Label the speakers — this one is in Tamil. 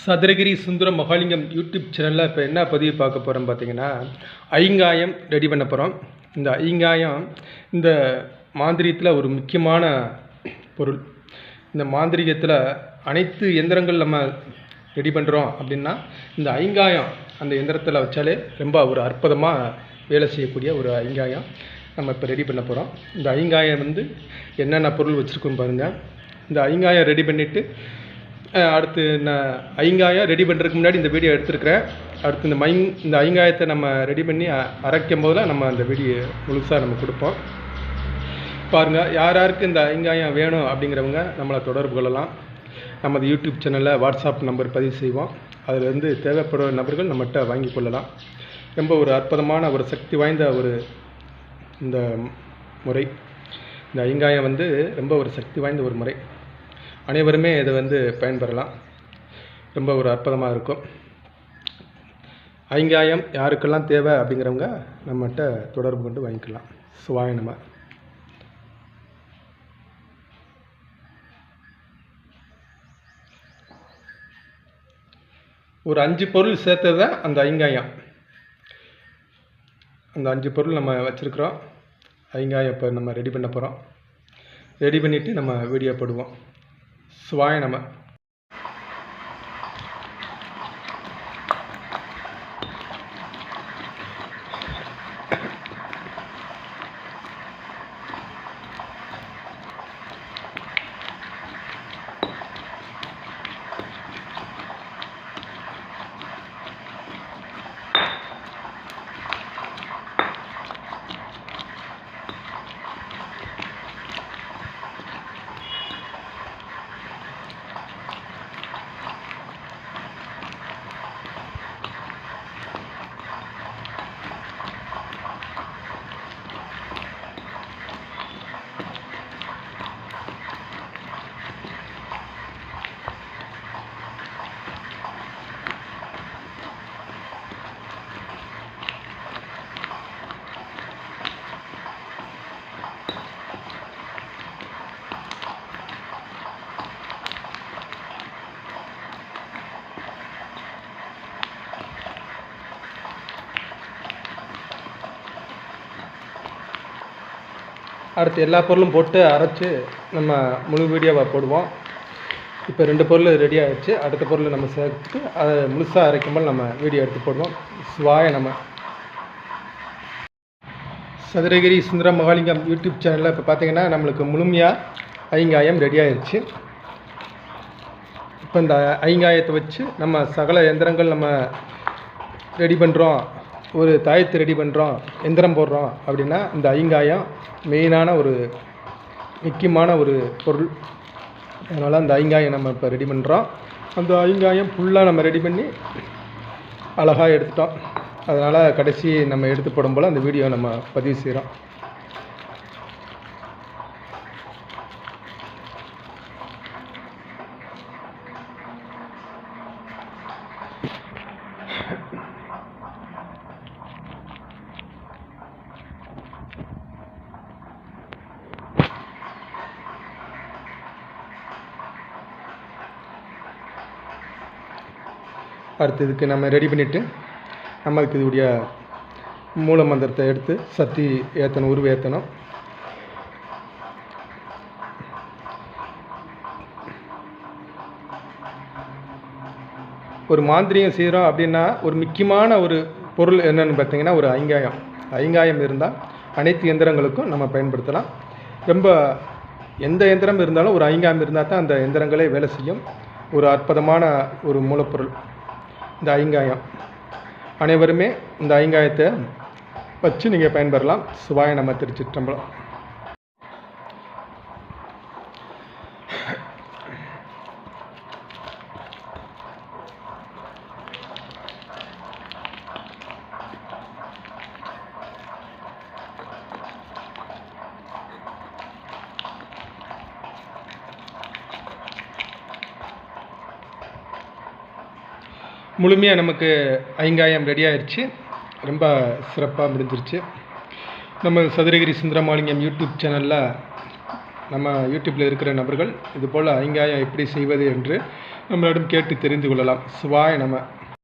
Speaker 1: சதுரகிரி சுந்தரம் மகாலிங்கம் யூடியூப் சேனலில் இப்போ என்ன பதிவு பார்க்க போகிறோம் பார்த்தீங்கன்னா ஐங்காயம் ரெடி பண்ண போகிறோம் இந்த ஐங்காயம் இந்த மாந்திரியத்தில் ஒரு முக்கியமான பொருள். இந்த மாந்திரிகத்தில் அனைத்து எந்திரங்கள் நம்ம ரெடி பண்ணுறோம் அப்படின்னா இந்த ஐங்காயம் அந்த எந்திரத்தில் வச்சாலே ரொம்ப ஒரு அற்புதமாக வேலை செய்யக்கூடிய ஒரு ஐங்காயம் நம்ம இப்போ ரெடி பண்ண போகிறோம் இந்த ஐங்காயம் வந்து என்னென்ன பொருள் வச்சுருக்கோம் பாருங்கள் இந்த ஐங்காயம் ரெடி பண்ணிவிட்டு அடுத்து நான் ஐங்காயம் ரெடி பண்ணுறதுக்கு முன்னாடி இந்த வீடியோ எடுத்துருக்கிறேன். அடுத்து இந்த மைங் இந்த ஐங்காயத்தை நம்ம ரெடி பண்ணி அ- அரைக்கும் போதெல்லாம் நம்ம அந்த வீடியோ முழுசாக நம்ம கொடுப்போம். பாருங்கள் யார் யாருக்கு இந்த ஐங்காயம் வேணும் அப்படிங்கிறவங்க நம்மளை தொடர்பு கொள்ளலாம். நமது யூடியூப் சேனலில் வாட்ஸ்அப் நம்பர் பதிவு செய்வோம். அதிலிருந்து தேவைப்படுற நபர்கள் நம்மகிட்ட வாங்கி கொள்ளலாம். ரொம்ப ஒரு அற்புதமான ஒரு சக்தி வாய்ந்த ஒரு இந்த முறை. இந்த ஐங்காயம் வந்து ரொம்ப ஒரு சக்தி வாய்ந்த ஒரு முறை. அனைவருமே இதை வந்து பயன்பெறலாம். ரொம்ப ஒரு அற்புதமாக இருக்கும். ஐங்காயம் யாருக்கெல்லாம் தேவை அப்படிங்கிறவங்க நம்மகிட்ட தொடர்பு கொண்டு வாங்கிக்கலாம். சுவாய நம்ம ஒரு அஞ்சு பொருள் சேர்த்தது தான் அந்த ஐங்காயம். அந்த அஞ்சு பொருள் நம்ம வச்சுருக்குறோம். ஐங்காயம் இப்போ நம்ம ரெடி பண்ண போகிறோம் ரெடி பண்ணிவிட்டு நம்ம வீடியோ போடுவோம். சுவாய நம்ம அடுத்து எல்லா பொருளும் போட்டு அரைச்சி நம்ம முழு வீடியோவை போடுவோம். இப்போ ரெண்டு பொருள் ரெடி ஆகிடுச்சு அடுத்த பொருள் நம்ம சேர்த்து அதை முழுசாக அரைக்கும்போது நம்ம வீடியோ எடுத்து போடுவோம். சுவாய நம்ம சதுரகிரி சுந்தர மகாலிங்கம் யூடியூப் சேனலில் இப்போ பார்த்தீங்கன்னா நம்மளுக்கு முழுமையாக ஐங்காயம் ரெடி ஆயிடுச்சு இப்போ இந்த ஐங்காயத்தை வச்சு நம்ம சகல எந்திரங்கள் நம்ம ரெடி பண்ணுறோம் ஒரு தாயத்தை ரெடி பண்ணுறோம் எந்திரம் போடுறோம் அப்படின்னா இந்த ஐங்காயம் மெயினான ஒரு முக்கியமான ஒரு பொருள். அதனால் அந்த ஐங்காயம் நம்ம இப்போ ரெடி பண்ணுறோம் அந்த ஐங்காயம் ஃபுல்லாக நம்ம ரெடி பண்ணி அழகாக எடுத்துட்டோம். அதனால் கடைசி நம்ம எடுத்து போடும் போல் அந்த வீடியோ நம்ம பதிவு செய்கிறோம் அடுத்து இதுக்கு நம்ம ரெடி பண்ணிவிட்டு நம்மளுக்கு இதுடைய மூல மந்திரத்தை எடுத்து சத்தி ஏற்றணும் உருவ ஏற்றணும் ஒரு மாந்திரியம் செய்கிறோம் அப்படின்னா ஒரு முக்கியமான ஒரு பொருள் என்னென்னு பார்த்தீங்கன்னா ஒரு ஐங்காயம். ஐங்காயம் இருந்தால் அனைத்து எந்திரங்களுக்கும் நம்ம பயன்படுத்தலாம். ரொம்ப எந்த எந்திரம் இருந்தாலும் ஒரு ஐங்காயம் இருந்தால் தான் அந்த எந்திரங்களே வேலை செய்யும். ஒரு அற்புதமான ஒரு மூலப்பொருள். இந்த ஐங்காயம். அனைவருமே இந்த ஐங்காயத்தை வச்சு நீங்கள் பயன்பெறலாம். சுவாய நம்ம திருச்சிற்றம்பலம். முழுமையாக நமக்கு ஐங்காயம் ரெடி ஆயிடுச்சு ரொம்ப சிறப்பாக முடிஞ்சிருச்சு. நம்ம சதுரகிரி சுந்தரமாலிங்கம் யூடியூப் சேனலில் நம்ம யூடியூப்பில் இருக்கிற நபர்கள் இதுபோல் ஐங்காயம் எப்படி செய்வது என்று நம்மளிடம் கேட்டு தெரிந்து கொள்ளலாம். சுவாய் நம்ம